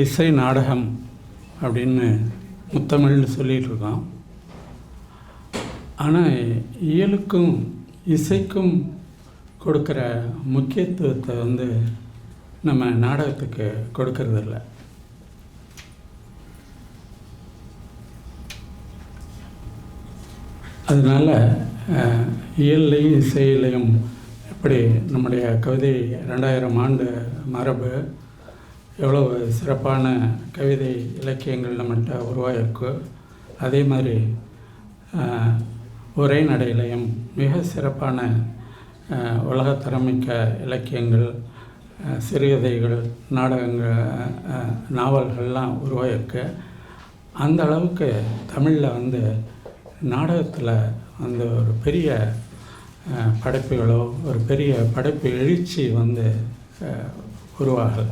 இசை நாடகம் அப்படின்னு முத்தமிழ்னு சொல்லிகிட்டு இருக்கோம் ஆனால் இயலுக்கும் இசைக்கும் கொடுக்குற முக்கியத்துவத்தை வந்து நம்ம நாடகத்துக்கு கொடுக்கறதில்ல. அதனால் இயல்லையும் இசையிலையும் எப்படி நம்முடைய கவிதை ரெண்டாயிரம் ஆண்டு மரபு எவ்வளோ சிறப்பான கவிதை இலக்கியங்கள் நம்மகிட்ட உருவாகிருக்கோ அதே மாதிரி ஒரே நடையிலையும் மிக சிறப்பான உலகத்தரமிக்க இலக்கியங்கள் சிறுகதைகள் நாடகங்கள் நாவல்கள்லாம் உருவாகிருக்கு அந்த அளவுக்கு தமிழில் வந்து நாடகத்தில் அந்த ஒரு பெரிய படைப்புகளோ ஒரு பெரிய படைப்பு எழுச்சி வந்து உருவாகலை.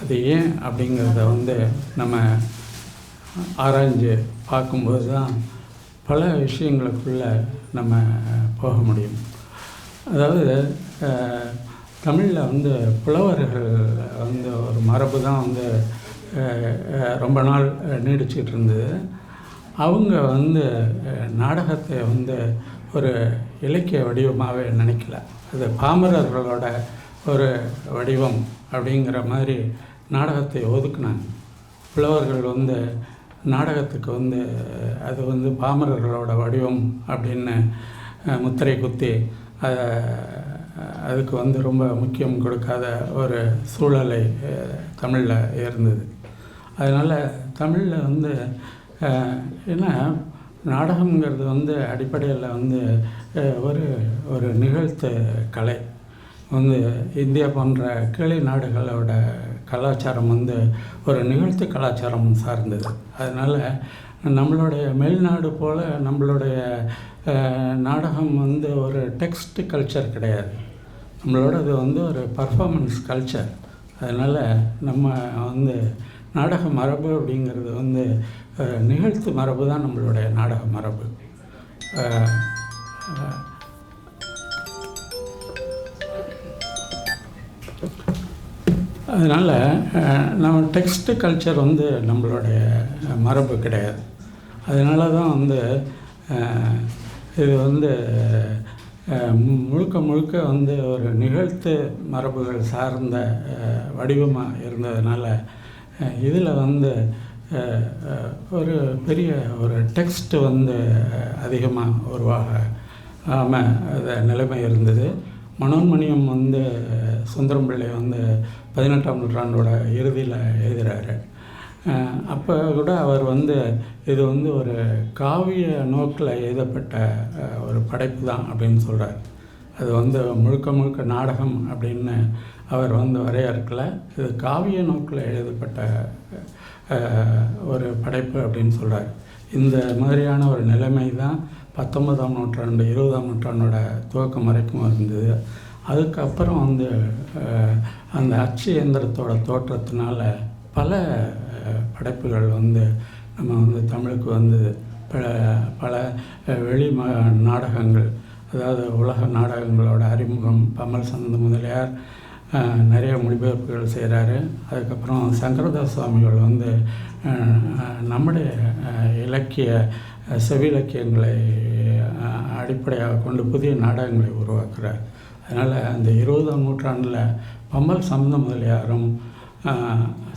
அது ஏன் அப்படிங்கிறத வந்து நம்ம ஆராய்ஞ்சு பார்க்கும்போது தான் பல விஷயங்களுக்குள்ளே நம்ம போக முடியும். அதாவது தமிழில் வந்து புலவர்கள் வந்து ஒரு மரபு தான் வந்து ரொம்ப நாள் நீடிச்சிட்டு இருந்தது. அவங்க வந்து நாடகத்தை வந்து ஒரு இலக்கிய வடிவமாகவே நினைக்கல. அது பாமரர்களோட ஒரு வடிவம் அப்படிங்கிற மாதிரி நாடகத்தை ஒதுக்குனாங்க. புலவர்கள் வந்து நாடகத்துக்கு வந்து அது வந்து பாமரர்களோட வடிவம் அப்படின்னு முத்திரை குத்தி அதை அதுக்கு வந்து ரொம்ப முக்கியம் கொடுக்காத ஒரு சூழலை தமிழில் இருந்தது. அதனால் தமிழில் வந்து ஏன்னா நாடகம்ங்கிறது வந்து அடிப்படையில் வந்து ஒரு ஒரு நிகழ்த்து கலை. வந்து இந்தியா போன்ற கீழே நாடுகளோட கலாச்சாரம் வந்து ஒரு நிகழ்த்து கலாச்சாரம் சார்ந்தது. அதனால் நம்மளுடைய மேல்நாடு போல் நம்மளுடைய நாடகம் வந்து ஒரு டெக்ஸ்ட் கல்ச்சர் கிடையாது. நம்மளோடது வந்து ஒரு பர்ஃபார்மன்ஸ் கல்ச்சர். அதனால் நம்ம வந்து நாடக மரபு அப்படிங்கிறது வந்து நிகழ்த்து மரபு தான் நம்மளுடைய நாடக மரபு. அதனால் நம்ம டெக்ஸ்ட் கல்ச்சர் வந்து நம்மளுடைய மரபு கிடையாது. அதனால தான் வந்து இது வந்து மு- முழுக்க முழுக்க வந்து ஒரு நிகழ்த்து மரபுகள் சார்ந்த வடிவமாக இருந்ததுனால இதில் வந்து ஒரு பெரிய ஒரு டெக்ஸ்ட் வந்து அதிகமாக உருவாக ஆமாம் நிலைமை இருந்தது. மனோன்மணியம் வந்து சுந்தரம் பிள்ளை வந்து பதினெட்டாம் நூற்றாண்டோட இறுதியில் எழுதுகிறாரு அப்போ கூட அவர் வந்து இது வந்து ஒரு காவிய நோக்கில் எழுதப்பட்ட ஒரு படைப்பு தான் அப்படின்னு சொல்கிறார் அது வந்து முழுக்க முழுக்க நாடகம் அப்படின்னு அவர் வந்து வரையறுக்கல. இது காவிய நோக்கில் எழுதப்பட்ட ஒரு படைப்பு அப்படின்னு சொல்கிறார் இந்த மாதிரியான ஒரு நிலைமை தான் பத்தொன்பதாம் நூற்றாண்டு இருபதாம் நூற்றாண்டோட துவக்கம் வரைக்கும் இருந்தது. அதுக்கப்புறம் வந்து அந்த அச்சு இயந்திரத்தோட தோற்றத்தினால பல படைப்புகள் வந்து நம்ம வந்து தமிழுக்கு வந்து பல பல வெளி ம நாடகங்கள் அதாவது உலக நாடகங்களோட அறிமுகம் பமல் சந்த முதலியார் நிறைய மொழிபெயர்ப்புகள் செய்கிறாரு அதுக்கப்புறம் சங்கரதாஸ் சுவாமிகள் வந்து நம்முடைய இலக்கிய செவிலக்கியங்களை அடிப்படையாக கொண்டு புதிய நாடகங்களை உருவாக்குறார். அதனால் அந்த இருபதாம் நூற்றாண்டில் பம்மல் சம்பந்த முதலியாரும்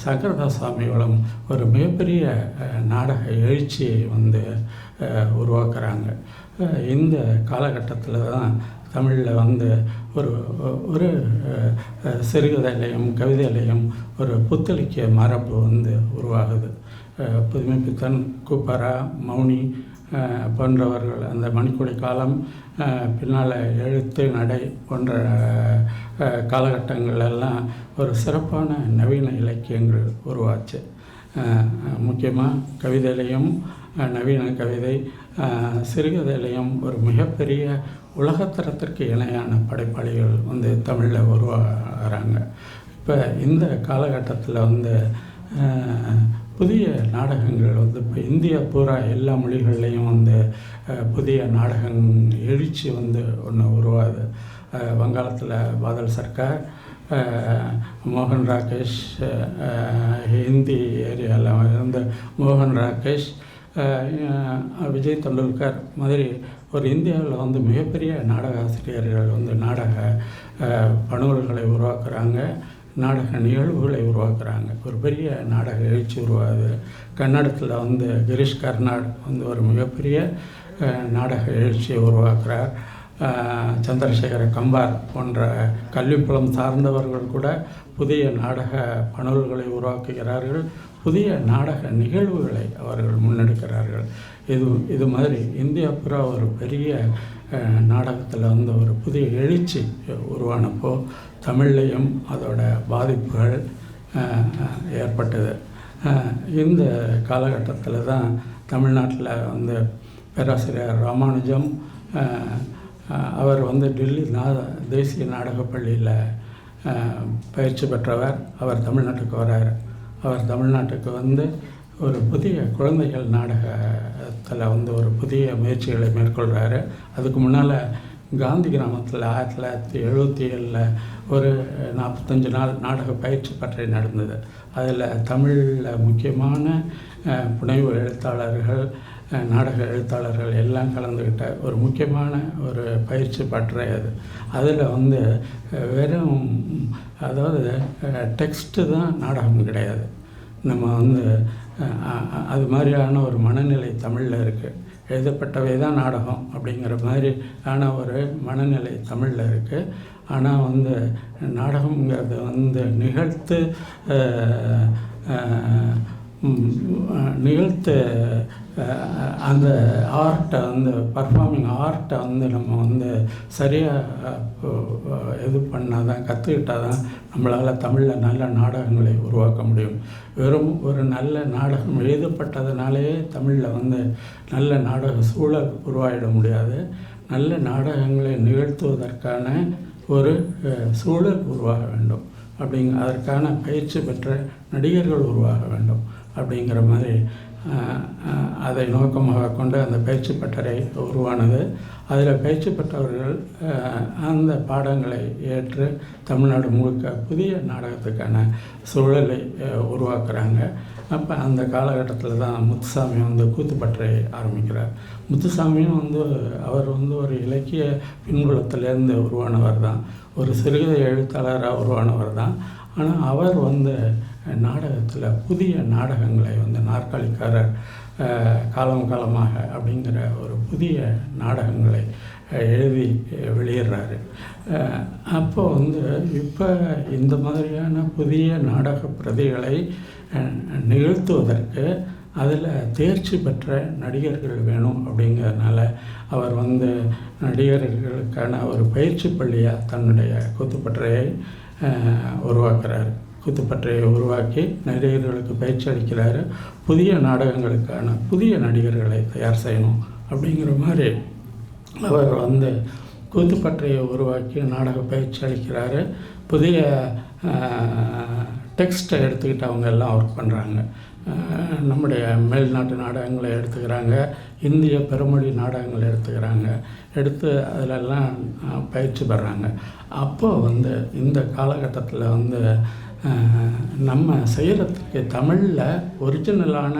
சங்கரதாஸ் சுவாமிகளும் ஒரு மிகப்பெரிய நாடக எழுச்சியை வந்து உருவாக்குறாங்க. இந்த காலகட்டத்தில் தான் தமிழில் வந்து ஒரு ஒரு சிறுகதையிலையும் கவிதையிலையும் ஒரு புத்தளிக்க மரபு வந்து உருவாகுது. புதுமை பித்தன் கூப்பரா மௌனி போன்றவர்கள் அந்த மணிக்கொடி காலம் பின்னால் எழுத்து நடை போன்ற காலகட்டங்களெல்லாம் ஒரு சிறப்பான நவீன இலக்கியங்கள் உருவாச்சு. முக்கியமாக கவிதையிலையும் நவீன கவிதை சிறுகதையிலையும் ஒரு மிகப்பெரிய உலகத்தரத்திற்கு இணையான படைப்பாளிகள் வந்து தமிழில் உருவாகிறாங்க. இப்போ இந்த காலகட்டத்தில் வந்து புதிய நாடகங்கள் வந்து இப்போ இந்தியா பூரா எல்லா மொழிகள்லேயும் வந்து புதிய நாடகம் எழுச்சி வந்து ஒன்று உருவாது வங்காளத்தில் பாதல் சர்க்கார் மோகன் ராகேஷ் ஹிந்தி ஏரியாவில் இருந்த மோகன் ராகேஷ் விஜய் தெண்டுல்கர் மாதிரி ஒரு இந்தியாவில் வந்து மிகப்பெரிய நாடக ஆசிரியர்கள் வந்து நாடக பணுவல்களை உருவாக்குறாங்க. நாடக நிகழ்வுகளை உருவாக்குறாங்க. ஒரு பெரிய நாடக எழுச்சி உருவாகுது. கன்னடத்தில் வந்து கிரீஷ் கர்நாட் வந்து ஒரு மிகப்பெரிய நாடக எழுச்சியை உருவாக்குறார். சந்திரசேகர கம்பார் போன்ற கல்விப்புலம் சார்ந்தவர்கள் கூட புதிய நாடக பணல்களை உருவாக்குகிறார்கள். புதிய நாடக நிகழ்வுகளை அவர்கள் முன்னெடுக்கிறார்கள். இது இது மாதிரி இந்தியா பூரா ஒரு பெரிய நாடகத்தில் வந்து ஒரு புதிய எழுச்சி உருவானப்போ தமிழ்லையும் அதோட பாதிப்புகள் ஏற்பட்டது. இந்த காலகட்டத்தில் தான் தமிழ்நாட்டில் வந்து பேராசிரியர் ராமானுஜம் அவர் வந்து டெல்லி நா தேசிய நாடகப் பள்ளியில் பயிற்சி பெற்றவர். அவர் தமிழ்நாட்டுக்கு வரார். அவர் தமிழ்நாட்டுக்கு வந்து ஒரு புதிய குழந்தைகள் நாடகத்தில் வந்து ஒரு புதிய முயற்சிகளை மேற்கொள்கிறாரு அதுக்கு முன்னால் காந்தி கிராமத்தில் ஆயிரத்தி தொள்ளாயிரத்தி எழுபத்தி ஏழில் ஒரு நாற்பத்தஞ்சு நாள் நாடக பயிற்சி பற்றி நடந்தது. அதில் தமிழில் முக்கியமான புனைவு எழுத்தாளர்கள் நாடக எழுத்தாளர்கள் எல்லாம் கலந்துக்கிட்ட ஒரு முக்கியமான ஒரு பயிற்சி பற்றை அது. அதில் வந்து வெறும் அதாவது டெக்ஸ்ட்டு தான் நாடகம் கிடையாது. நம்ம வந்து அது மாதிரியான ஒரு மனநிலை தமிழில் இருக்குது எழுதப்பட்டவை தான் நாடகம் அப்படிங்கிற மாதிரி ஆன ஒரு மனநிலை தமிழில் இருக்குது ஆனால் வந்து நாடகங்கிறது வந்து நிகழ்த்து நிகழ்த்த அந்த ஆர்ட்டை வந்து பர்ஃபார்மிங் ஆர்ட்டை வந்து நம்ம வந்து சரியாக இது பண்ணால் தான் கற்றுக்கிட்டால் தான் நம்மளால் தமிழில் நல்ல நாடகங்களை உருவாக்க முடியும். வெறும் ஒரு நல்ல நாடகம் எழுதப்பட்டதுனாலே தமிழில் வந்து நல்ல நாடக சூழல் உருவாகிட முடியாது. நல்ல நாடகங்களை நிகழ்த்துவதற்கான ஒரு சூழல் உருவாக வேண்டும். அப்படிங்க அதற்கான பயிற்சி பெற்ற நடிகர்கள் உருவாக வேண்டும். அப்படிங்கிற மாதிரி அதை நோக்கமாக கொண்டு அந்த பயிற்சி பட்டறை உருவானது. அதில் பயிற்சி பெற்றவர்கள் அந்த பாடங்களை ஏற்று தமிழ்நாடு முழுக்க புதிய நாடகத்துக்கான சூழலை உருவாக்குறாங்க. அப்போ அந்த காலகட்டத்தில் தான் முத்துசாமி வந்து கூத்துப்பட்டறை ஆரம்பிக்கிறார். முத்துசாமியும் வந்து அவர் வந்து ஒரு இலக்கிய பின்புலத்திலேருந்து உருவானவர் தான். ஒரு சிறுகதை எழுத்தாளராக உருவானவர் தான். ஆனால் அவர் வந்து நாடகத்தில் புதிய நாடகங்களை வந்து நாற்காலிக்காரர் காலம் காலமாக அப்படிங்கிற ஒரு புதிய நாடகங்களை எழுதி வெளியிடுறாரு. அப்போ வந்து இப்போ இந்த மாதிரியான புதிய நாடக பிரதிகளை நிகழ்த்துவதற்கு அதில் தேர்ச்சி பெற்ற நடிகர்கள் வேணும் அப்படிங்கிறதுனால அவர் வந்து நடிகர்களுக்கான ஒரு பயிற்சி பள்ளியாக தன்னுடைய கூத்துப்பட்டறையை உருவாக்குறாரு. குத்துப்பட்டையை உருவாக்கி நடிகர்களுக்கு பயிற்சி அளிக்கிறாரு. புதிய நாடகங்களுக்கான புதிய நடிகர்களை தயார் செய்யணும் அப்படிங்கிற மாதிரி அவர் வந்து குத்துப்பட்டையை உருவாக்கி நாடக பயிற்சி அளிக்கிறாரு. புதிய டெக்ஸ்ட்டை எடுத்துக்கிட்டு அவங்க எல்லாம் ஒர்க் பண்ணுறாங்க நம்முடைய மேல்நாட்டு நாடகங்களை எடுத்துக்கிறாங்க. இந்திய பெருமொழி நாடகங்களை எடுத்துக்கிறாங்க. எடுத்து அதிலெல்லாம் பயிற்சி பெறாங்க. அப்போ வந்து இந்த காலகட்டத்தில் வந்து நம்ம செய்கிறதுக்கு தமிழில் ஒரிஜினலான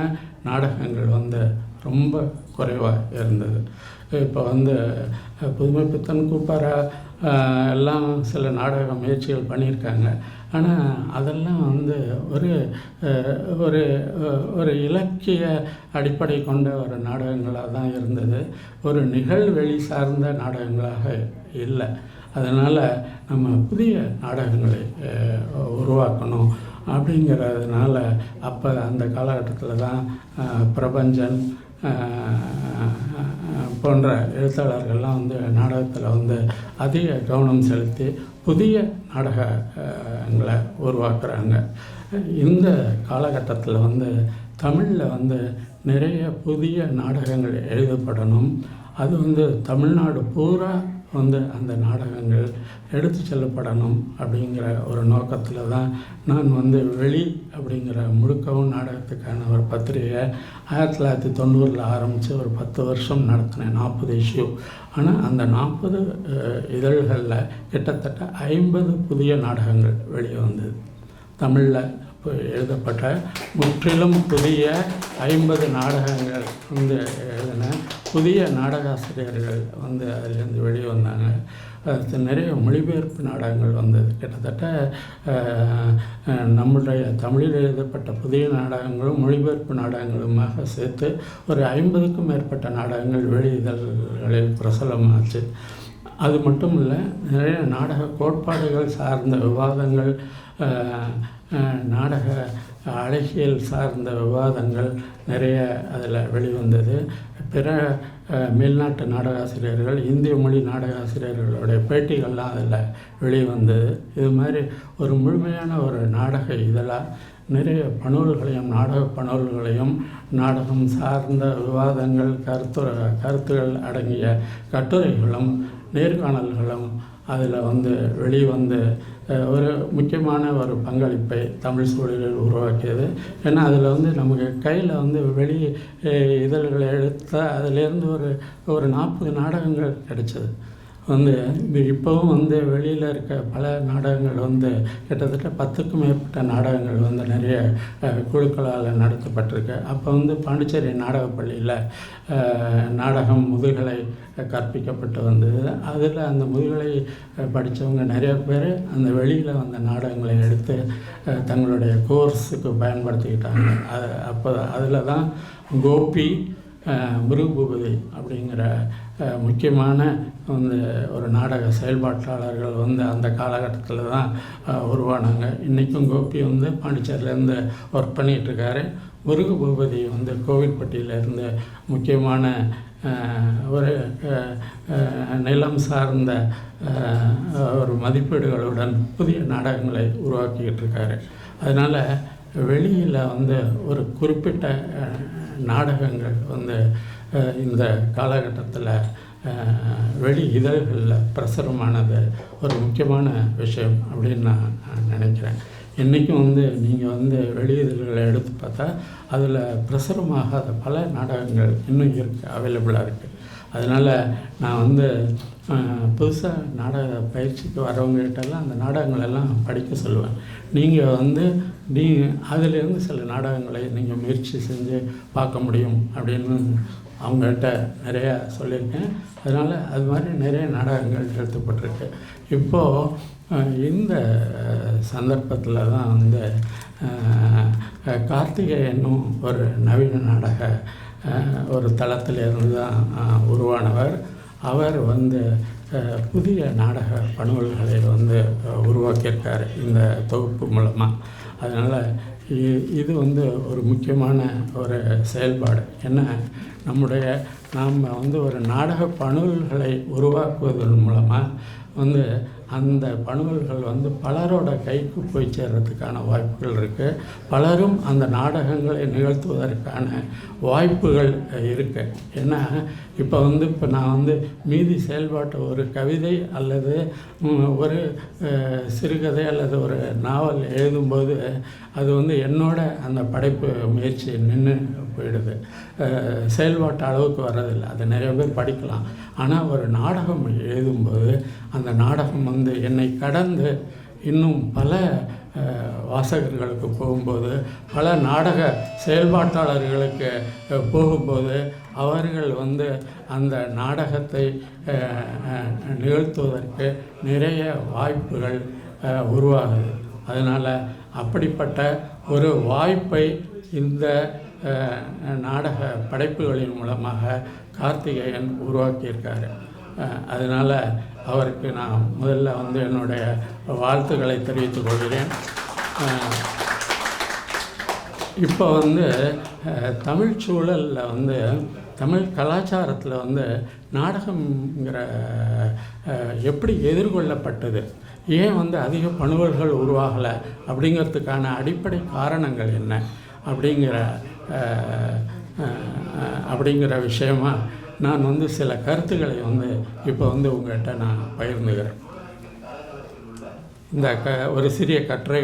நாடகங்கள் வந்து ரொம்ப குறைவாக இருந்தது. இப்போ வந்து புதுமை பித்தன் கூப்பாரா எல்லாம் சில நாடக முயற்சிகள் பண்ணியிருக்காங்க. ஆனால் அதெல்லாம் வந்து ஒரு ஒரு ஒரு இலக்கிய அடிப்படை கொண்ட ஒரு நாடகங்களாக தான் இருந்தது. ஒரு நிகழ்வெளி சார்ந்த நாடகங்களாக இல்லை. அதனால் நம்ம புதிய நாடகங்களை உருவாக்கணும் அப்படிங்கிறதுனால அப்போ அந்த காலகட்டத்தில் தான் பிரபஞ்சன் போன்ற எழுத்தாளர்கள்லாம் வந்து நாடகத்தில் வந்து அதிக கவனம் செலுத்தி புதிய நாடகங்களை உருவாக்குறாங்க. இந்த காலகட்டத்தில் வந்து தமிழில் வந்து நிறைய புதிய நாடகங்கள் எழுதப்படணும். அது வந்து தமிழ்நாடு பூரா வந்து அந்த நாடகங்கள் எடுத்து செல்லப்படணும் அப்படிங்கிற ஒரு நோக்கத்தில் தான் நான் வந்து வெளி அப்படிங்கிற முழுக்கவும் நாடகத்துக்கான ஒரு பத்திரிகை ஆயிரத்தி தொள்ளாயிரத்தி தொண்ணூறில் ஆரம்பித்து ஒரு பத்து வருஷம் நடத்தினேன். நாற்பது இஷ்யூ. ஆனால் அந்த நாற்பது இதழ்களில் கிட்டத்தட்ட ஐம்பது புதிய நாடகங்கள் வெளியே வந்தது. தமிழில் எழுதப்பட்ட முற்றிலும் புதிய ஐம்பது நாடகங்கள் வந்து எழுதின புதிய நாடகாசிரியர்கள் வந்து அதிலேருந்து வெளியே வந்தாங்க அது நிறைய மொழிபெயர்ப்பு நாடகங்கள் வந்தது. கிட்டத்தட்ட நம்முடைய தமிழில் எழுதப்பட்ட புதிய நாடகங்களும் மொழிபெயர்ப்பு நாடகங்களுமாக சேர்த்து ஒரு ஐம்பதுக்கும் மேற்பட்ட நாடகங்கள் வெளியிதழ்களில் பிரசலமாச்சு அது மட்டும் இல்லை நிறைய நாடக கோட்பாடுகள் சார்ந்த விவாதங்கள் நாடக அழகியல் சார்ந்த விவாதங்கள் நிறைய அதில் வெளிவந்தது. பிற மேல்நாட்டு நாடகாசிரியர்கள் இந்திய மொழி நாடகாசிரியர்களுடைய பேட்டிகள்லாம் அதில் வெளிவந்தது. இது மாதிரி ஒரு முழுமையான ஒரு நாடக இதழாக நிறைய பணூல்களையும் நாடக பணூல்களையும் நாடகம் சார்ந்த விவாதங்கள் கருத்து கருத்துகள் அடங்கிய கட்டுரைகளும் நேர்காணல்களும் அதில் வந்து வெளிவந்து ஒரு முக்கியமான ஒரு பங்களிப்பை தமிழ் சூழலில் உருவாக்கியது. ஏன்னா அதில் வந்து நமக்கு கையில் வந்து வெளி இதழ்களை எடுத்த அதிலேருந்து ஒரு ஒரு நாற்பது நாடகங்கள் கிடைச்சது. வந்து இப்போவும் வந்து வெளியில் இருக்க பல நாடகங்கள் வந்து கிட்டத்தட்ட பத்துக்கும் மேற்பட்ட நாடகங்கள் வந்து நிறைய குழுக்களால் நடத்தப்பட்டிருக்கு. அப்போ வந்து பாண்டிச்சேரி நாடகப்பள்ளியில் நாடகம் முதுகலை கற்பிக்கப்பட்டு வந்தது அதில் அந்த முதுகலை படித்தவங்க நிறைய பேர் அந்த வெளியில் வந்த நாடகங்களை எடுத்து தங்களுடைய கோர்ஸுக்கு பயன்படுத்திக்கிட்டாங்க. அது அப்போ அதில் தான் கோபி அஹ், மிருகபூபதி அப்படிங்கிற முக்கியமான வந்து ஒரு நாடக செயல்பாட்டாளர்கள் வந்து அந்த காலகட்டத்தில் தான் உருவானாங்க. இன்றைக்கும் கோபி வந்து பாண்டிச்சேரியிலேருந்து ஒர்க் பண்ணிகிட்ருக்காரு முருகபூபதி வந்து கோவில்பட்டியிலேருந்து முக்கியமான ஒரு நிலம் சார்ந்த ஒரு மதிப்பீடுகளுடன் புதிய நாடகங்களை உருவாக்கிக்கிட்டு இருக்காரு. அதனால் வெளியில் வந்து ஒரு குறிப்பிட்ட நாடகங்கள் வந்து இந்த காலகட்டத்தில் வெளி இதழ்களில் பிரசுரமானது ஒரு முக்கியமான விஷயம் அப்படின்னு நான் நினைக்கிறேன். இன்றைக்கும் வந்து நீங்கள் வந்து வெளி எடுத்து பார்த்தா அதில் பிரசுரமாகாத பல நாடகங்கள் இன்னும் இருக்குது அவைலபிளாக இருக்குது அதனால் நான் வந்து புதுசாக நாடக பயிற்சிக்கு வரவங்ககிட்டலாம் அந்த நாடகங்களெல்லாம் படிக்க சொல்லுவேன். நீங்கள் வந்து நீ அதிலேருந்து சில நாடகங்களை நீங்கள் முயற்சி செஞ்சு பார்க்க முடியும் அப்படின்னு அவங்ககிட்ட நிறையா சொல்லியிருக்கேன். அதனால் அது மாதிரி நிறைய நாடகங்கள் எடுத்துப்பட்டிருக்கு. இப்போது இந்த சந்தர்ப்பத்தில் தான் வந்து கார்த்திகேயனும் ஒரு நவீன நாடக ஒரு தளத்தில் இருந்து தான் உருவானவர். அவர் வந்து புதிய நாடக பணுவல்களை வந்து உருவாக்கியிருக்கார் உருவாக்கியிருக்காரு இந்த தொகுப்பு மூலமாக அதனால் இ- இது வந்து ஒரு முக்கியமான ஒரு செயல்பாடு. என்ன நம்முடைய நாம் வந்து ஒரு நாடக பணுவல்களை உருவாக்குவதன் மூலமாக வந்து அந்த பணுவல்கள் வந்து பலரோட கைக்கு போய் சேர்றதுக்கான வாய்ப்புகள் இருக்குது பலரும் அந்த நாடகங்களை நிகழ்த்துவதற்கான வாய்ப்புகள் இருக்குது ஏன்னா இப்போ வந்து இப்போ நான் வந்து மீதி செயல்பாட்டை ஒரு கவிதை அல்லது ஒரு சிறுகதை அல்லது ஒரு நாவல் எழுதும்போது அது வந்து என்னோட அந்த படைப்பு முயற்சி நின்று போயிடுது. செயல்பாட்டு அளவுக்கு வர்றதில்லை. அதை நிறைய பேர் படிக்கலாம். ஆனால் ஒரு நாடகம் எழுதும்போது அந்த நாடகம் வந்து என்னை கடந்து இன்னும் பல வாசகர்களுக்கு போகும்போது பல நாடக செயல்பாட்டாளர்களுக்கு போகும்போது அவர்கள் வந்து அந்த நாடகத்தை நிகழ்த்துவதற்கு நிறைய வாய்ப்புகள் உருவாகுது. அதனால் அப்படிப்பட்ட ஒரு வாய்ப்பை இந்த நாடக படைப்புகளின் மூலமாக கார்த்திகேயன் உருவாக்கியிருக்காரு. அதனால் அவருக்கு நான் முதல்ல வந்து என்னுடைய வாழ்த்துக்களை தெரிவித்துக் கொள்கிறேன். இப்போ வந்து தமிழ் சூழலில் வந்து தமிழ் கலாச்சாரத்தில் வந்து நாடகம்ங்கிற எப்படி எதிர்கொள்ளப்பட்டது? ஏன் வந்து அதிக பணுவல்கள் உருவாகலை? அப்படிங்கிறதுக்கான அடிப்படை காரணங்கள் என்ன? அப்படிங்கிற அப்படிங்கிற விஷயமா நான் வந்து சில கருத்துக்களை வந்து இப்போ வந்து உங்கள்கிட்ட நான் பகிர்ந்துக்கிறேன். இந்த க ஒரு சிறிய கட்டுரை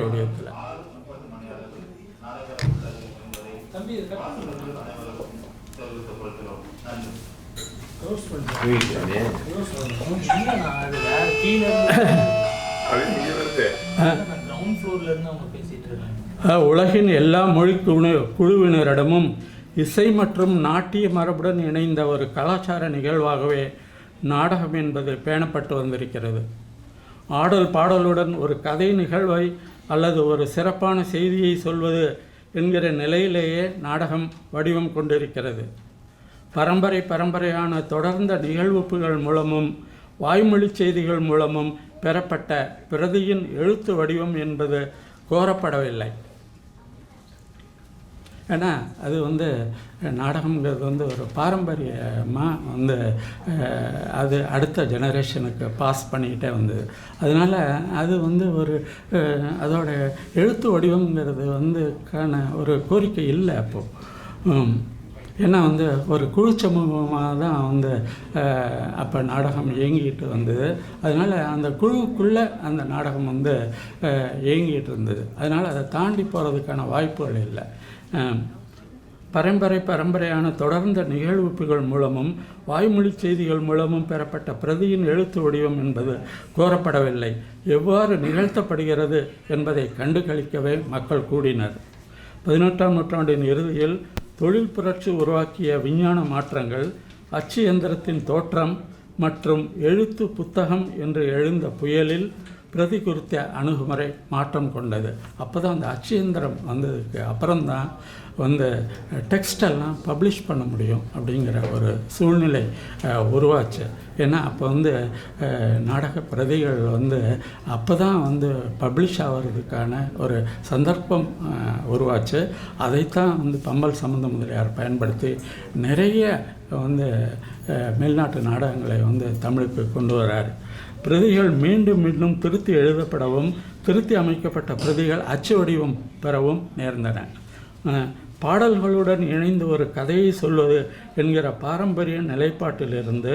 வேற கீழே உலகின் எல்லா மொழி குழு குழுவினரிடமும் இசை மற்றும் நாட்டிய மரபுடன் இணைந்த ஒரு கலாச்சார நிகழ்வாகவே நாடகம் என்பது பேணப்பட்டு வந்திருக்கிறது. ஆடல் பாடலுடன் ஒரு கதை நிகழ்வை அல்லது ஒரு சிறப்பான செய்தியை சொல்வது என்கிற நிலையிலேயே நாடகம் வடிவம் கொண்டிருக்கிறது. பரம்பரை பரம்பரையான தொடர்ந்த நிகழ்வுப்புகள் மூலமும் வாய்மொழி செய்திகள் மூலமும் பெறப்பட்ட பிரதியின் எழுத்து வடிவம் என்பது கோரப்படவில்லை. ஏன்னா அது வந்து நாடகம்ங்கிறது வந்து ஒரு பாரம்பரியமாக வந்து அது அடுத்த ஜெனரேஷனுக்கு பாஸ் பண்ணிக்கிட்டே வந்தது. அதனால் அது வந்து ஒரு அதோட எழுத்து வடிவம்ங்கிறது வந்து ஒரு கோரிக்கை இல்லை அப்போது ஏன்னா வந்து ஒரு குழு சமூகமாக தான் வந்து அப்போ நாடகம் இயங்கிட்டு வந்தது. அதனால் அந்த குழுவுக்குள்ளே அந்த நாடகம் வந்து இயங்கிட்டு இருந்தது. அதனால் அதை தாண்டி போகிறதுக்கான வாய்ப்புகள் இல்லை. பரம்பரை பரம்பரையான தொடர்ந்த நிகழ்வுப்புகள் மூலமும் வாய்மொழி செய்திகள் மூலமும் பெறப்பட்ட பிரதியின் எழுத்து வடிவம் என்பது கோரப்படவில்லை. எவ்வாறு நிகழ்த்தப்படுகிறது என்பதை கண்டுகளிக்கவே மக்கள் கூடினர். பதினெட்டாம் நூற்றாண்டின் இறுதியில் தொழில் புரட்சி உருவாக்கிய விஞ்ஞான மாற்றங்கள் அச்சு எந்திரத்தின் தோற்றம் மற்றும் எழுத்து புத்தகம் என்று எழுந்த புயலில் பிரதி குறித்த அணுகுமுறை மாற்றம் கொண்டது. அப்போ தான் அந்த அச்சு எந்திரம் வந்ததுக்கு அப்புறம்தான் வந்து டெக்ஸ்டெல்லாம் பப்ளிஷ் பண்ண முடியும் அப்படிங்கிற ஒரு சூழ்நிலை உருவாச்சு. ஏன்னா அப்போ வந்து நாடக பிரதிகள் வந்து அப்போ தான் வந்து பப்ளிஷ் ஆகிறதுக்கான ஒரு சந்தர்ப்பம் உருவாச்சு. அதைத்தான் வந்து பம்பல் சம்பந்த முதலியார் பயன்படுத்தி நிறைய வந்து மேல்நாட்டு நாடகங்களை வந்து தமிழுக்கு கொண்டு வர்றார் பிரதிகள் மீண்டும் மீண்டும் திருத்தி எழுதப்படவும் திருத்தி அமைக்கப்பட்ட பிரதிகள் அச்சு வடிவம் பெறவும் நேர்ந்தன. பாடல்களுடன் இணைந்து ஒரு கதையை சொல்வது என்கிற பாரம்பரிய நிலைப்பாட்டிலிருந்து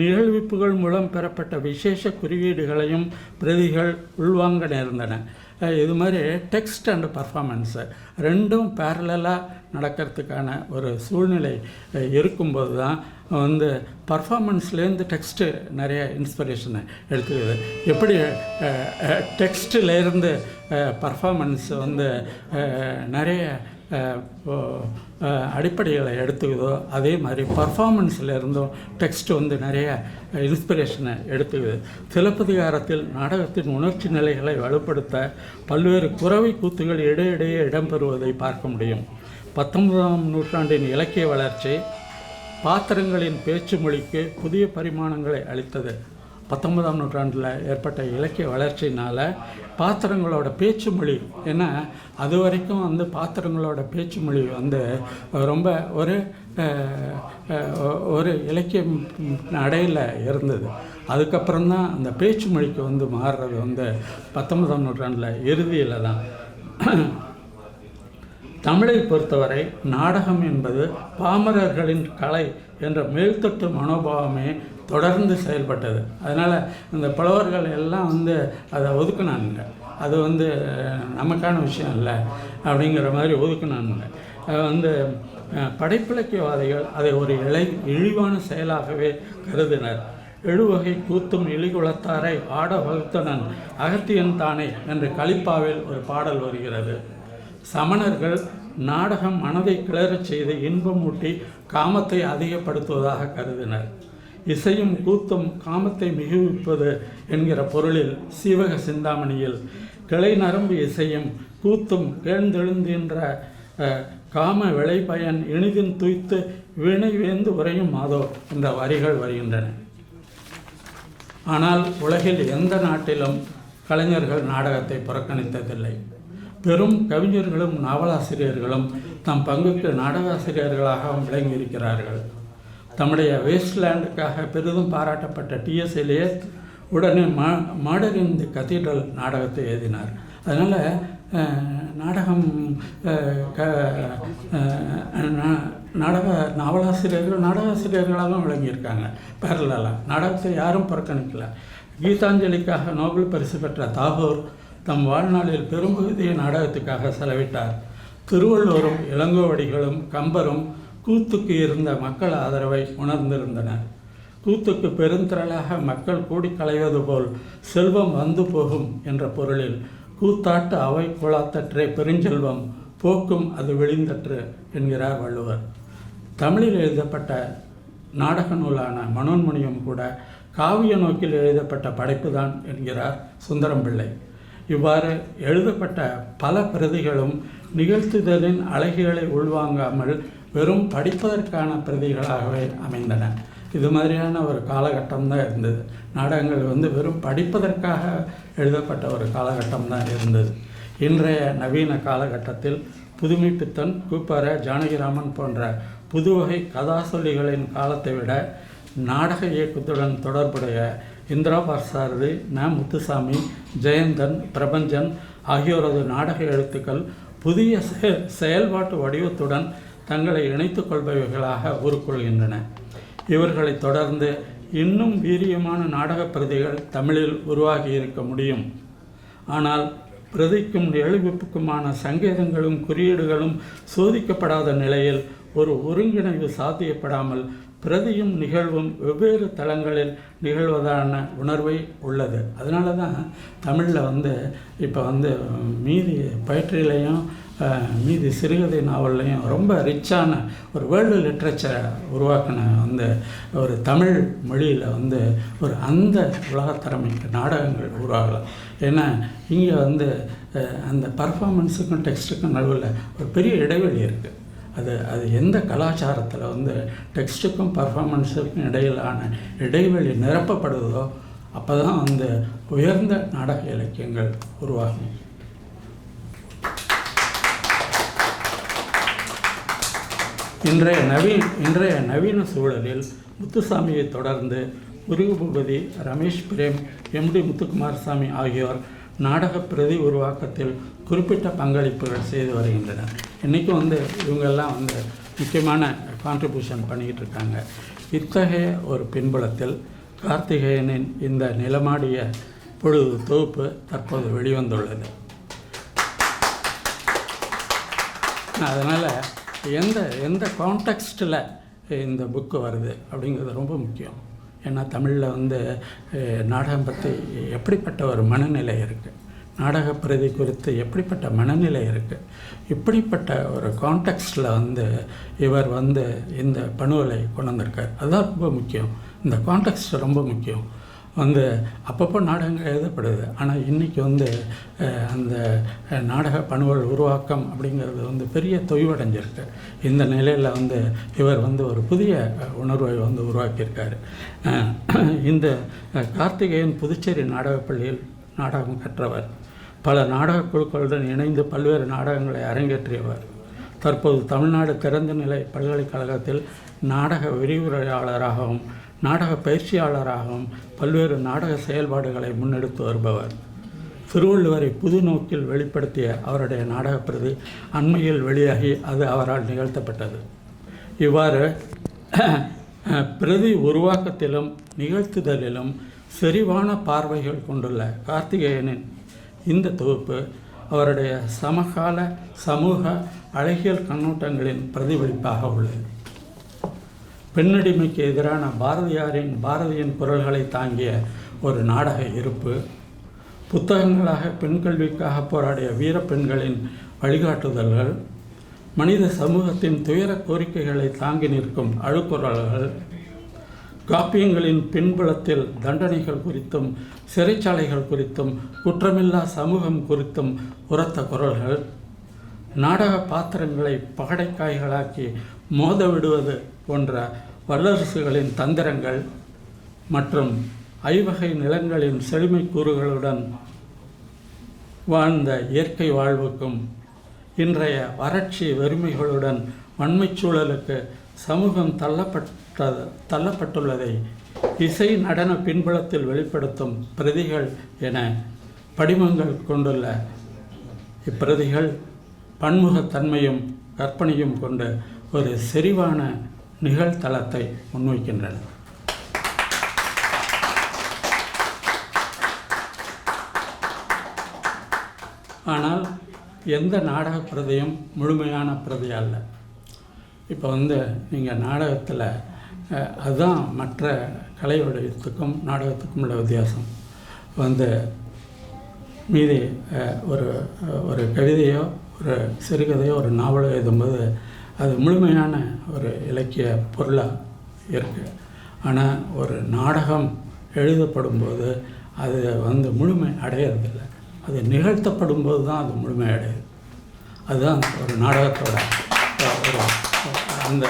நிகழ்விப்புகள் மூலம் பெறப்பட்ட விசேஷ குறியீடுகளையும் பிரதிகள் உள்வாங்க நேர்ந்தன. இது மாதிரி டெக்ஸ்ட் அண்ட் பர்ஃபார்மன்ஸு ரெண்டும் பேரலாக நடக்கிறதுக்கான ஒரு சூழ்நிலை இருக்கும்போது தான் வந்து பர்ஃபார்மன்ஸ்லேருந்து டெக்ஸ்ட்டு நிறைய இன்ஸ்பிரேஷனை எடுத்துக்குது. எப்படி டெக்ஸ்ட்டிலேருந்து பர்ஃபார்மன்ஸ் வந்து நிறைய அடிப்படைகளை எடுத்துக்குதோ அதே மாதிரி பர்ஃபார்மன்ஸில் இருந்தும் டெக்ஸ்ட் வந்து நிறைய இன்ஸ்பிரேஷனை எடுத்துக்குது. சிலப்பதிகாரத்தில் நாடகத்தின் உணர்ச்சி நிலைகளை வலுப்படுத்த பல்வேறு குறவை கூத்துகள் இடையிடையே இடம்பெறுவதை பார்க்க முடியும். பத்தொன்பதாம் நூற்றாண்டின் இலக்கிய வளர்ச்சி பாத்திரங்களின் பேச்சு மொழிக்கு புதிய பரிமாணங்களை அளித்தது. பத்தொன்பதாம் நூற்றாண்டில் ஏற்பட்ட இலக்கிய வளர்ச்சினால் பாத்திரங்களோட பேச்சு மொழி ஏன்னா அது வரைக்கும் வந்து பாத்திரங்களோட பேச்சு மொழி வந்து ரொம்ப ஒரு ஒரு இலக்கியம் நடையில் இருந்தது. அதுக்கப்புறம் தான் அந்த பேச்சு மொழிக்கு வந்து மாறுறது வந்து பத்தொன்பதாம் நூற்றாண்டில் இறுதியில் தான். தமிழை பொறுத்தவரை நாடகம் என்பது பாமரர்களின் கலை என்ற மேல்தட்டு மனோபாவமே தொடர்ந்து செயல்பட்டது. அதனால் இந்த புலவர்கள் எல்லாம் வந்து அதை ஒதுக்குனானுங்க. அது வந்து நமக்கான விஷயம் இல்லை அப்படிங்கிற மாதிரி ஒதுக்குனானுங்க. வந்து படைப்பிலக்கியவாதிகள் அதை ஒரு இழை இழிவான செயலாகவே கருதினர். எழுவகை கூத்தும் இழிகுலத்தாரை ஆட வகுத்தனன் அகத்தியன் தானே என்று கலிப்பாவில் ஒரு பாடல் வருகிறது. சமணர்கள் நாடகம் மனதை கிளறச் செய்து இன்பம் ஊட்டி காமத்தை அதிகப்படுத்துவதாக கருதினர். இசையும் கூத்தும் காமத்தை மிகுவிப்பது என்கிற பொருளில் சீவக சிந்தாமணியில் கிளை நரம்பு இசையும் கூத்தும் கேழ்ந்தெழுந்தின்ற காம விளை பயன் இனிதின் துய்த்து வினை வேந்து உறையும் மாதோ என்ற வரிகள் வருகின்றன. ஆனால் உலகில் எந்த நாட்டிலும் கலைஞர்கள் நாடகத்தை புறக்கணித்ததில்லை. பெரும் கவிஞர்களும் நாவலாசிரியர்களும் தம் பங்குக்கு நாடகாசிரியர்களாகவும் விளங்கியிருக்கிறார்கள். தம்முடைய வேஸ்ட்லேண்டுக்காக பெரிதும் பாராட்டப்பட்ட டிஎஸ் உடனே மா மாடர் இன் தி கத்தீட்ரல் நாடகத்தை எழுதினார். அதனால் நாடகம் க நாடக நாவலாசிரியர்கள் நாடகாசிரியர்களாகவும் விளங்கியிருக்காங்க. பேரலாக நாடகத்தை யாரும் புறக்கணிக்கல. கீதாஞ்சலிக்காக நோபல் பரிசு பெற்ற தாகூர் தம் வாழ்நாளில் பெரும்பகுதியை நாடகத்துக்காக செலவிட்டார். திருவள்ளுவரும் இளங்கோவடிகளும் கம்பரும் கூத்துக்கு இருந்த மக்கள் ஆதரவை உணர்ந்திருந்தனர் கூத்துக்கு பெருந்திரளாக மக்கள் கூடி களைவது போல் செல்வம் வந்து போகும் என்ற பொருளில் கூத்தாட்டு அவை குழாத்தற்றே பெருஞ்செல்வம் போக்கும் அது வெளிந்தற்று என்கிறார் வள்ளுவர். தமிழில் எழுதப்பட்ட நாடக நூலான மனோன்மணியும் கூட காவிய நோக்கில் எழுதப்பட்ட படைப்புதான் என்கிறார் சுந்தரம் பிள்ளை இவ்வாறு எழுதப்பட்ட பல பிரதிகளும் நிகழ்த்துதலின் அழகிகளை உள்வாங்காமல் வெறும் படிப்பதற்கான பிரதிகளாகவே அமைந்தன. இது மாதிரியான ஒரு காலகட்டம் தான் இருந்தது. நாடகங்கள் வந்து வெறும் படிப்பதற்காக எழுதப்பட்ட ஒரு காலகட்டம் தான் இருந்தது. இன்றைய நவீன காலகட்டத்தில் புதுமை பித்தன் கூப்பர ஜானகிராமன் போன்ற புதுவகை கதாசொல்லிகளின் காலத்தை விட நாடக இயக்கத்துடன் தொடர்புடைய இந்திரா பார்சாரதி ந. முத்துசாமி ஜெயந்தன் பிரபஞ்சன் ஆகியோரது நாடக எழுத்துக்கள் புதிய செயல்பாட்டு வடிவத்துடன் தங்களை இணைத்துக் கொள்பவைகளாக உருக்கொள்கின்றன. இவர்களை தொடர்ந்து இன்னும் வீரியமான நாடகப் பிரதிகள் தமிழில் உருவாகி இருக்க முடியும். ஆனால் பிரதிக்கும் எழுவிப்புக்குமான சங்கேதங்களும் குறியீடுகளும் சோதிக்கப்படாத நிலையில் ஒரு ஒருங்கிணைவு சாத்தியப்படாமல் பிரதியும் நிகழ்வும் வெவ்வேறு தளங்களில் நிகழ்வதான உணர்வை உள்ளது. அதனால தான் தமிழில் வந்து இப்போ வந்து மீதி பயிற்சியிலையும் மீதி சிறுகதை நாவல்லையும் ரொம்ப ரிச்சான ஒரு வேர்ல்டு லிட்ரேச்சரை உருவாக்கின வந்து ஒரு தமிழ் மொழியில் வந்து ஒரு அந்த உலகத்தரமிக்க நாடகங்கள் உருவாகலாம் ஏன்னா இங்கே வந்து அந்த பர்ஃபார்மன்ஸுக்கும் டெக்ஸ்ட்டுக்கும் நடுவில் ஒரு பெரிய இடைவெளி இருக்குது அது அது எந்த கலாச்சாரத்தில் வந்து டெக்ஸ்ட்டுக்கும் பர்ஃபார்மன்ஸுக்கும் இடையிலான இடைவெளி நிரப்பப்படுதோ அப்போ தான் வந்து உயர்ந்த நாடக இலக்கியங்கள் உருவாகும். இன்றைய நவீன் இன்றைய நவீன சூழலில் முத்துசாமியை தொடர்ந்து முருகபூபதி ரமேஷ் பிரேம் எம்டி முத்துக்குமாரசாமி ஆகியோர் நாடக பிரதி உருவாக்கத்தில் குறிப்பிட்ட பங்களிப்புகள் செய்து வருகின்றனர் இன்றைக்கும் வந்து இவங்கெல்லாம் வந்து முக்கியமான கான்ட்ரிபியூஷன் பண்ணிக்கிட்டு இருக்காங்க. இத்தகைய ஒரு பின்புலத்தில் கார்த்திகேயனின் இந்த நிலமாடிய பொழுது தொகுப்பு தற்போது வெளிவந்துள்ளது. அதனால் எந்த எந்த கான்டெக்ஸ்ட்டில் இந்த புக்கு வருது அப்படிங்கிறது ரொம்ப முக்கியம். ஏன்னா தமிழில் வந்து நாடகம் பற்றி எப்படிப்பட்ட ஒரு மனநிலை இருக்குது நாடக பிரதி குறித்து எப்படிப்பட்ட மனநிலை இருக்குது இப்படிப்பட்ட ஒரு கான்டெக்ஸ்டில் வந்து இவர் வந்து இந்த பணுவலை கொண்டு வந்திருக்கார். அதுதான் ரொம்ப முக்கியம். இந்த கான்டெக்ஸ்ட் ரொம்ப முக்கியம். வந்து அப்பப்போ நாடகங்கள் எழுதப்படுது. ஆனால் இன்றைக்கி வந்து அந்த நாடக பணுவல் உருவாக்கம் அப்படிங்கிறது வந்து பெரிய தொய்வடைஞ்சிருக்கு. இந்த நிலையில் வந்து இவர் வந்து ஒரு புதிய உணர்வை வந்து உருவாக்கியிருக்காரு. இந்த கார்த்திகேயன் புதுச்சேரி நாடகப் பள்ளியில் நாடகம் கற்றவர். பல நாடகக் குழுக்களுடன் இணைந்து பல்வேறு நாடகங்களை அரங்கேற்றியவர். தற்போது தமிழ்நாடு திறந்தநிலை பல்கலைக்கழகத்தில் நாடக விரிவுரையாளராகவும் நாடக பயிற்சியாளராகவும் பல்வேறு நாடக செயல்பாடுகளை முன்னெடுத்து வருபவர். திருவள்ளுவரை புது நோக்கில் வெளிப்படுத்திய அவருடைய நாடகப் பிரதி அண்மையில் வெளியாகி அது அவரால் நிகழ்த்தப்பட்டது. இவ்வாறு பிரதி உருவாக்கத்திலும் நிகழ்த்துதலிலும் செறிவான பார்வைகள் கொண்டுள்ள கார்த்திகேயனின் இந்த தொகுப்பு அவருடைய சமகால சமூக அழகியல் கண்ணோட்டங்களின் பிரதிபலிப்பாக உள்ளது. பெண்ணடிமைக்கு எதிரான பாரதியாரின் பாரதியின் குரல்களை தாங்கிய ஒரு நாடக இருப்பு புத்தகங்களாக பெண் கல்விக்காக போராடிய வீரப்பெண்களின் வழிகாட்டுதல்கள் மனித சமூகத்தின் துயர கோரிக்கைகளை தாங்கி நிற்கும் அழுக்குரல்கள் காப்பியங்களின் பின்புலத்தில் தண்டனைகள் குறித்தும் சிறைச்சாலைகள் குறித்தும் குற்றமில்லா சமூகம் குறித்தும் உரத்த குரல்கள் நாடக பாத்திரங்களை பகடைக்காய்களாக்கி மோத விடுவது போன்ற வல்லரசுகளின் தந்திரங்கள் மற்றும் ஐவகை நிலங்களின் செழுமை கூறுகளுடன் வாழ்ந்த இயற்கை வாழ்வுக்கும் இன்றைய வறட்சி வறுமைகளுடன் வன்மைச் சூழலுக்கு சமூகம் தள்ளப்பட்ட தள்ளப்பட்டுள்ளதை இசை நடன பின்புலத்தில் வெளிப்படுத்தும் பிரதிகள் என படிமங்கள் கொண்டுள்ள இப்பிரதிகள் பன்முகத்தன்மையும் கற்பனையும் கொண்ட ஒரு செறிவான நிகழ்தளத்தை முன்வைக்கின்றன. ஆனால் எந்த நாடக பிரதியும் முழுமையான பிரதி அல்ல. இப்போ வந்து நீங்கள் நாடகத்தில் அதுதான் மற்ற கலை வடிவத்துக்கும் நாடகத்துக்கும் உள்ள வித்தியாசம். வந்து மீதி ஒரு ஒரு கவிதையோ ஒரு சிறுகதையோ ஒரு நாவலோ எழுதும்போது அது முழுமையான ஒரு இலக்கிய பொருளாக இருக்குது ஆனால் ஒரு நாடகம் எழுதப்படும்போது அது வந்து முழுமை அடையிறதில்ல. அது நிகழ்த்தப்படும் போது தான் அது முழுமை அடையுது. அதுதான் ஒரு நாடகத்தோட ஒரு அந்த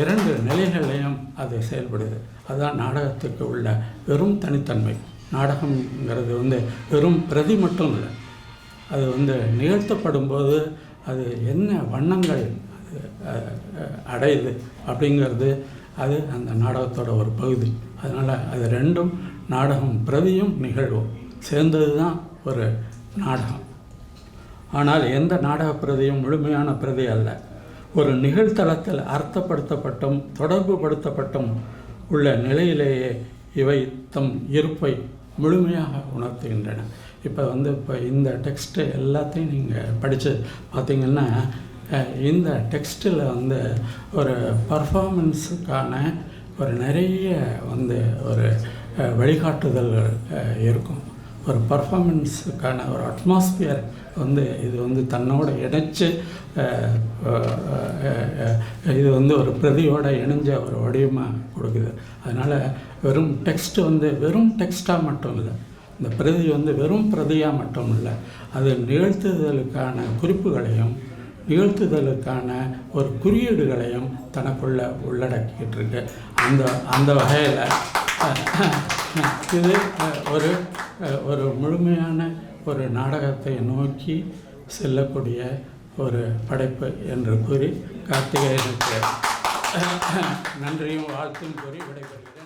இரண்டு நிலைகளையும் அது செயல்படுது. அதுதான் நாடகத்துக்கு உள்ள வெறும் தனித்தன்மை. நாடகங்கிறது வந்து வெறும் பிரதி மட்டும் இல்லை. அது வந்து நிகழ்த்தப்படும் போது அது என்ன வண்ணங்கள் அடையுது அப்படிங்கிறது அது அந்த நாடகத்தோட ஒரு பகுதி. அதனால் அது ரெண்டும் நாடகம் பிரதியும் நிகழ்வும். சேர்ந்தது தான் ஒரு நாடகம். ஆனால் எந்த நாடக பிரதியும் முழுமையான பிரதி அல்ல. ஒரு நிகழ்த்தளத்தில் அர்த்தப்படுத்தப்பட்டும் தொடர்புபடுத்தப்பட்டும் உள்ள நிலையிலேயே இவை தம் இருப்பை முழுமையாக உணர்த்துகின்றன. இப்போ வந்து இப்போ இந்த டெக்ஸ்ட்டு எல்லாத்தையும் நீங்கள் படித்து பார்த்தீங்கன்னா இந்த டெக்ஸ்ட்டில் வந்து ஒரு பர்ஃபார்மன்ஸுக்கான ஒரு நிறைய வந்து ஒரு வழிகாட்டுதல்கள் இருக்கும். ஒரு பர்ஃபார்மன்ஸுக்கான ஒரு அட்மாஸ்பியர் வந்து இது வந்து தன்னோட இணைச்சு இது வந்து ஒரு பிரதியோடு இணைஞ்ச ஒரு வடிவமாக கொடுக்குது. அதனால் வெறும் டெக்ஸ்ட் வந்து வெறும் டெக்ஸ்ட்டாக மட்டும் இல்லை இந்த பிரதி வந்து வெறும் பிரதியாக மட்டும் இல்லை அது நிகழ்த்துதலுக்கான குறிப்புகளையும் நிகழ்த்துதலுக்கான ஒரு குறியீடுகளையும் தனக்குள்ள உள்ளடக்கிட்டு இருக்கு அந்த அந்த வகையில் இது ஒரு ஒரு முழுமையான ஒரு நாடகத்தை நோக்கி செல்லக்கூடிய ஒரு படைப்பு என்று கூறி கார்த்திகேயனுக்கு நன்றியும் வாழ்த்தும் கூறி விடைபெறுகிறேன்.